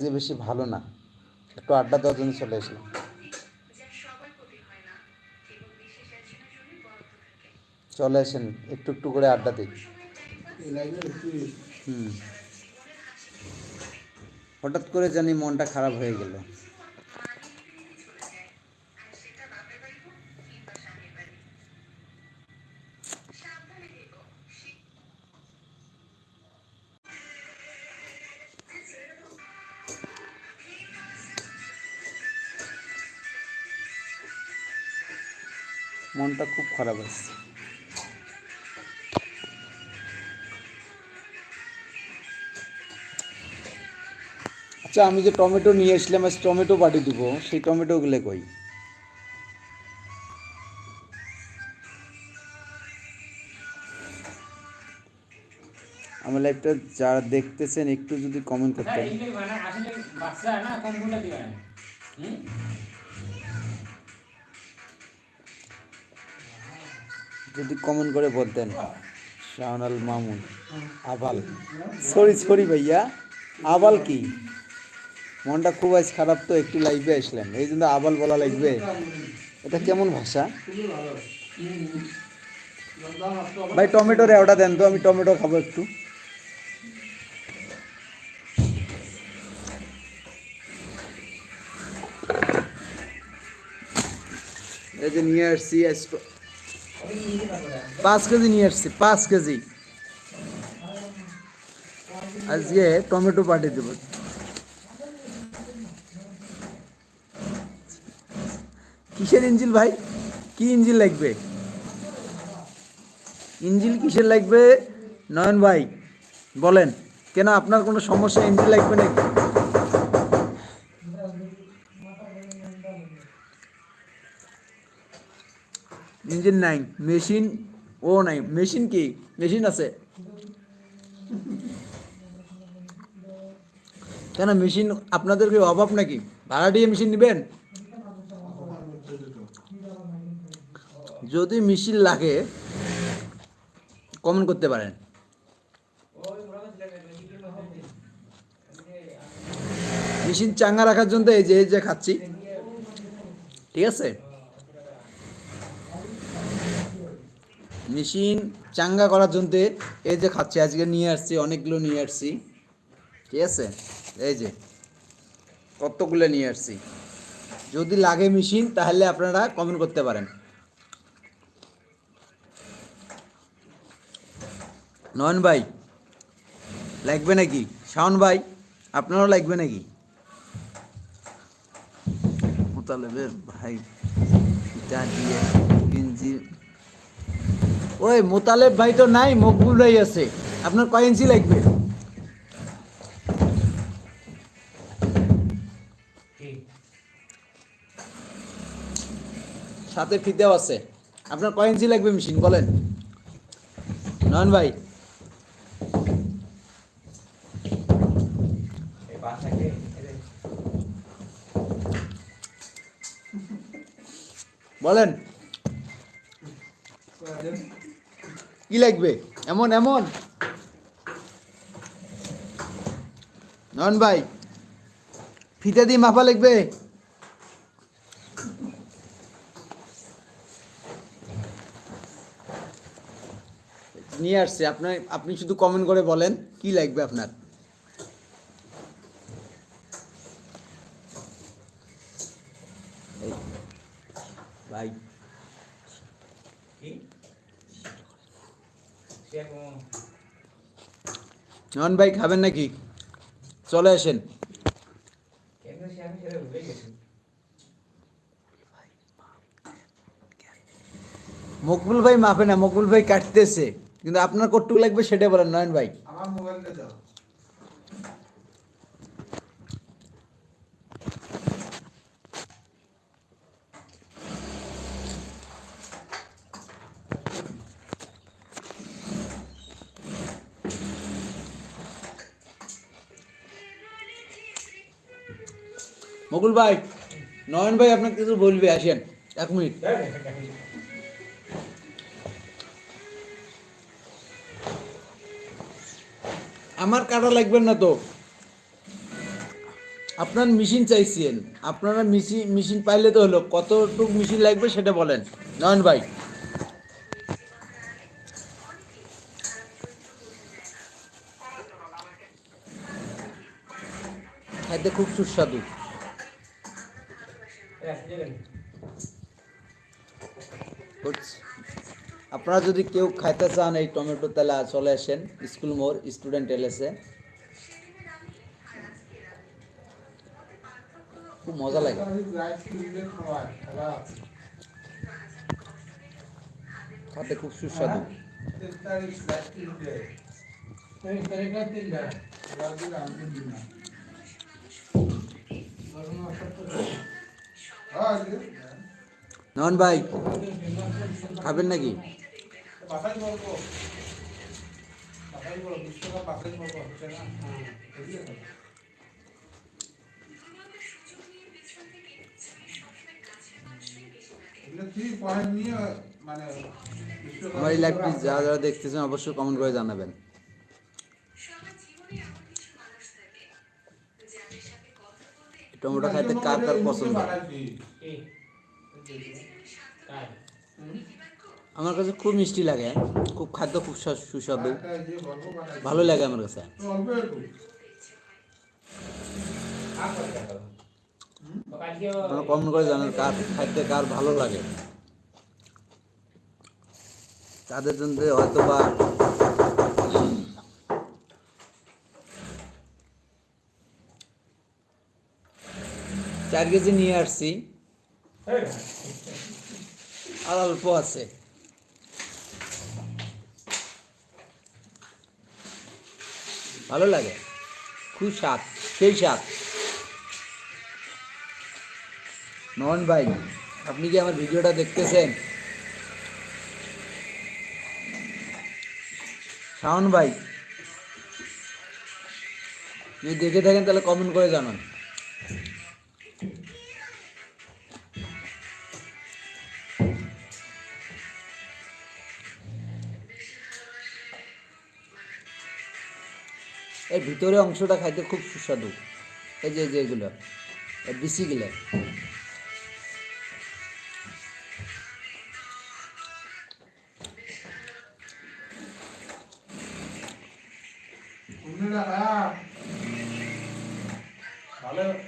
যে বেশি ভালো না। একটু আড্ডা দেওয়ার জন্য চলে এসলাম চলে আসেন, একটু একটু করে আড্ডা দিই। হুম। হঠাৎ করে জানি মনটা খারাপ হয়ে গেল। মনটা খুব খারাপ আছে। আচ্ছা আমি যে টমেটো নিয়ে এসলাম আজ টমেটো পাঠিয়ে দিব, সেই টমেটোগুলো কই? আমার লাইফটা যারা দেখতেছেন, একটু যদি কমেন্ট করতেন। যদি কমেন্ট করে বলতেন শাহনাল মামুন, আবাল। সরি সরি ভাইয়া, আবাল কি? মনটা খুব আজ খারাপ তো, একটু লাইভে আসলেন এই জন্য আবাল বলা লাগবে। এটা কেমন ভাষা? ভাই, টমেটোর রেওটা দেন তো, আমি টমেটো খাব একটু। এই যে নিয়ে আসছি পাঁচ কেজি নিয়ে আসছি, পাঁচ কেজি। আজকে টমেটো পাঠিয়ে দেবো। কিসের ইঞ্জিল ভাই? কি ইঞ্জিল লাগবে? ইঞ্জিল কিসের লাগবে? নয়ন ভাই, বলেন। কেন আপনার কোনো সমস্যা ইঞ্জিল লাগবে নাকি? ইঞ্জিন নাই, মেশিন, ও নাই, মেশিন কি? মেশিন আছে। কেন মেশিন আপনাদের কি অভাব নাকি? ভাড়া দিয়ে মেশিন নেবেন? যদি মেশিন লাগে কমন করতে পারেন। মেশিন চাঙ্গা রাখার জন্য এই যে এই যে খাচ্ছি। ঠিক আছে? মেশিন চাঙ্গা করার জন্য এই যে খাচ্ছি, আজকে নিয়ে আসছি, অনেকগুলো নিয়ে আসছি। ঠিক আছে? এই যে, কতগুলো নিয়ে আসছি? যদি লাগে মেশিন, তাহলে আপনারা কমেন্ট করতে পারেন। নয়ন ভাই, লাগবে নাকি? শাওন ভাই, আপনারও লাগবে নাকি? ভাই দিয়ে ওই মোতালেব ভাই তো নাই, মকবুল ভাই আছে। আপনার কয় ইঞ্চি লাগবে? সাথে ফিতেও আছে। আপনার কয় ইঞ্চি লাগবে মেশিন বলেন। নয়ন ভাই। বলেন। কি লাগবে? এমন এমন। নন ভাই, ফিতে দিয়ে মাফা লাগবে? নিয়ে আসছে আপনার আপনি শুধু কমেন্ট করে বলেন, কি লাগবে আপনার এই, ভাই নন ভাই খাবেন নাকি? চলে আসেন। মকবুল ভাই মাপে না, মকবুল ভাই কাটতেছে। কিন্তু আপনার কটুক লাগবে সেটা বলেন, নয়ন ভাই। আমার মোবাইলটা দাও। মকুল ভাই, নয়ন ভাই আপনাকে কিছু বলবে, আসেন, এক মিনিট। আমার কাটা লাগবে না তো। আপনার মেশিন চাইছেন, আপনারা মেশিন মেশিন পাইলে তো হলো, কতটুকু মেশিন লাগবে সেটা বলেন। নয়ন ভাই। খুব সুস্বাদু। আপনারা যদি কেউ খাইতে চান এই টমেটো তেলা, চলে আসেন স্কুল মোড়, স্টুডেন্ট এলেছে খুব মজা লাগে। খাতে খুব সুস্বাদু। নন ভাই খাবেন নাকি? আমার এই লাইভটি যারা যারা দেখতেছেন অবশ্যই কমেন্ট করে জানাবেন। টমেটো খাইতে কার কার পছন্দ? আমার কাছে খুব মিষ্টি লাগে, খুব খাদ্য খুব সুস্বাদু। ভালো লাগে আমার কাছে। কমেন্ট করে জানান কার খাইতে কার ভালো লাগে। তাদের জন্য হয়তো বা চার নিয়ে আসছি। আর অল্প আছে। ভালো লাগে? খুব স্বাদ, সেই স্বাদ। নন ভাই, আপনি কি আমার ভিডিওটা দেখতেছেন? শাওন ভাই, যদি দেখে থাকেন তাহলে কমেন্ট করে জানান। এর ভিতরে অংশটা খাইতে খুব সুস্বাদু। এই যে এই যে এগুলো, এই বিসিগুলো।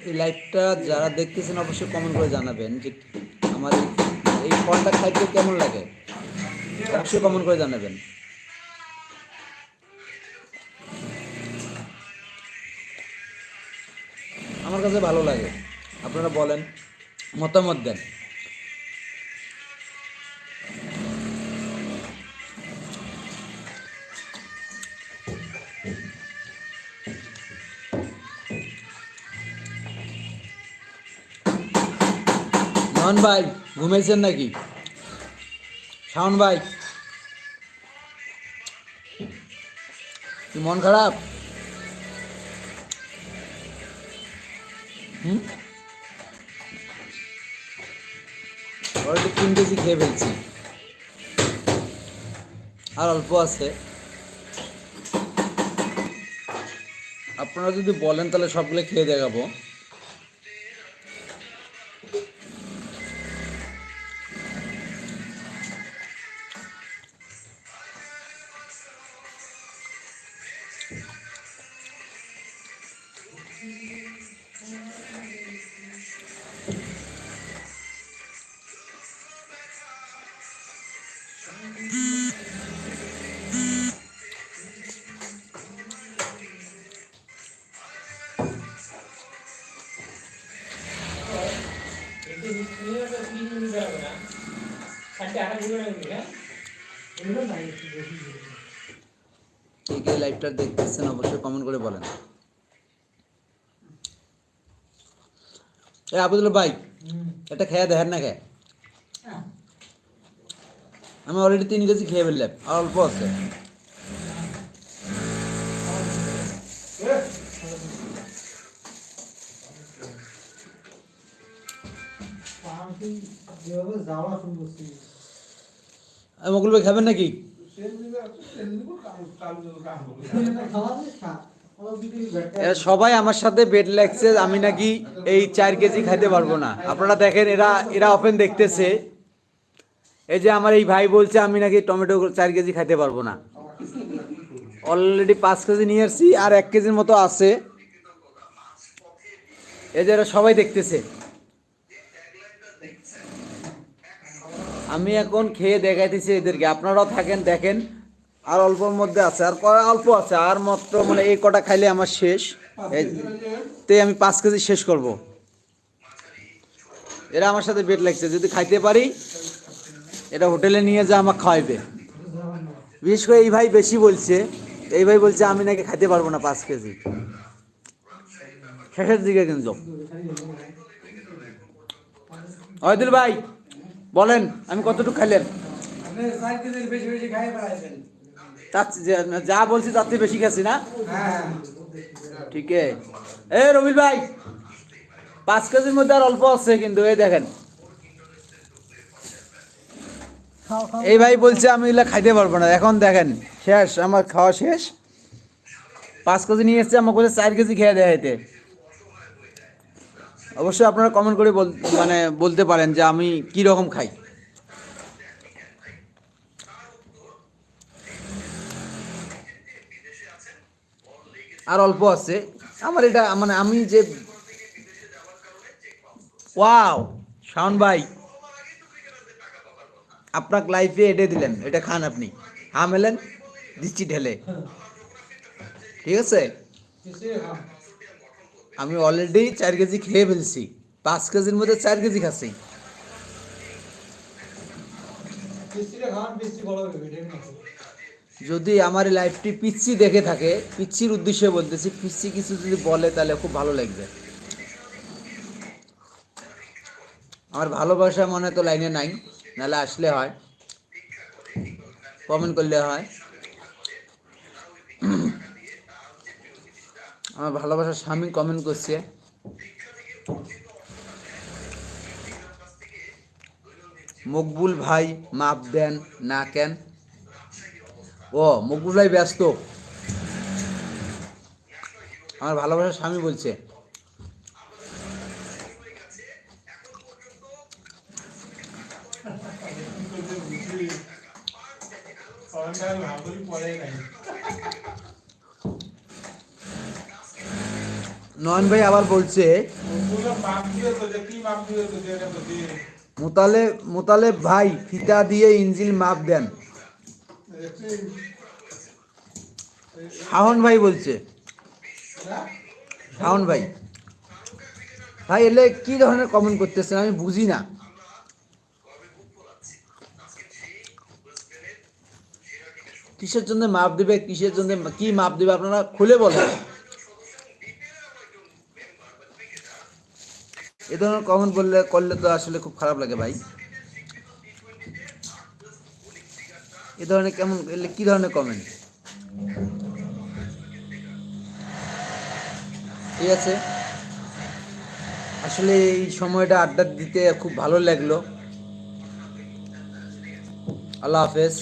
এই লাইভটা যারা দেখতেছেন অবশ্যই কমেন্ট করে জানাবেন যে এই- এই ফলটা খাইতে কেমন লাগে। অবশ্যই কমেন্ট করে জানাবেন। আমার কাছে ভালো লাগে। আপনারা বলেন, মতামত দেন। মোহন ভাই, ঘুমাইছেন নাকি? শাওন ভাই মন খারাপ? হুম? অলরেডি তিন কেজি খেয়ে ফেলছি। আর অল্প আছে। আপনারা যদি বলেন তাহলে সবগুলো খেয়ে দেখাবো। কে কে লাইভটা দেখতেছেন অবশ্যই কমেন্ট করে বলেন। এ আবুদুল ভাই, এটা খেয়ে দেখেন না খেয়ে আমি অলরেডি তিন কেজি খেয়ে ফেললাম, আর অল্প আছে। যাওয়া শুরু মকুল ভাই খাবেন নাকি? সবাই আমার সাথে বেড লাগছে, আমি নাকি এই চার কেজি খাইতে পারব না। আপনারা দেখেন, এরা এরা ওপেন দেখতেছে। এই যে আমার এই ভাই বলছে, আমি নাকি টমেটো চার কেজি খাইতে পারব না। অলরেডি পাঁচ কেজি নিয়ে আসছি, আর এক কেজির মতো আছে। এই যে এরা সবাই দেখতেছে। আমি এখন খেয়ে দেখাইতেছি এদেরকে। আপনারাও থাকেন, দেখেন। আর অল্পর মধ্যে আছে, আর অল্প আছে, আর মাত্র মানে এই কটা খাইলে আমার শেষ। তে আমি পাঁচ কেজি শেষ করব। এরা আমার সাথে বেট লাগছে, যদি খাইতে পারি, এটা হোটেলে নিয়ে যা, আমাকে খাওয়াইবে। বিশেষ করে এই ভাই বেশি বলছে, এই ভাই বলছে, আমি নাকি খাইতে পারব না পাঁচ কেজি। শেষের দিকে কিন্তু। অয়দুল ভাই বলেন আমি কতটুকু খাইলেন? যা বলছি তার থেকে বেশি খাচ্ছি না? হ্যাঁ। ঠিক এ রবিল ভাই পাঁচ কেজির মধ্যে আর অল্প আছে কিন্তু এই দেখেন। এই ভাই বলছে আমি এগুলা খাইতে পারব না। এখন দেখেন শেষ আমার খাওয়া শেষ। পাঁচ কেজি নিয়ে এসছে আমার চার কেজি খেয়ে দেখাইতে। অবশ্যই আপনারা কমেন্ট করে মানে বলতে পারেন যে আমি কি রকম খাই। আর অল্প আছে। আমার এটা মানে আমি যে ওয়াও শাওন ভাই আপনার লাইফে এটে দিলেন, এটা খান আপনি। হা মেলেন দিচ্ছি ঢেলে। ঠিক আছে? আমি অলরেডি চার কেজি খেয়ে ফেলছি। পাঁচ কেজির মধ্যে চার কেজি খাচ্ছি। যদি আমার লাইফটি পিচ্ছি দেখে থাকে পিচ্ছির উদ্দেশ্যে বলতেছি পিচ্ছি কিছু যদি বলে তাহলে খুব ভালো লাগবে। আমার ভালোবাসা মনে তো লাইনে নাই নাহলে আসলে হয়। কমেন্ট করলে হয়। আমার ভালোবাসার স্বামী কমেন্ট করছে। মকবুল ভাই, মাপ দেন না কেন? ও, মকবুল ভাই ব্যস্ত। আমার ভালোবাসার স্বামী বলছে। নয়ন ভাই আবার বলছে, মোতালে মোতালে ভাই ফিতা দিয়ে ইঞ্জিল মাপ দেন। শাহন ভাই বলছে, শাহন ভাই ভাই এলে কি ধরনের কমেন্ট করতেছেন আমি বুঝি না। কিসের জন্য মাপ দিবে, কিসের জন্য কি মাপ দিবে আপনারা খুলে বলেন। এ ধরনের কমেন্ট বললে, করলে তো আসলে খুব খারাপ লাগে ভাই। এ ধরনের কেমন, এলে কি ধরনের কমেন্ট ঠিক আছে। আসলে এই সময়টা আড্ডা দিতে খুব ভালো লাগল। আল্লাহ হাফেজ।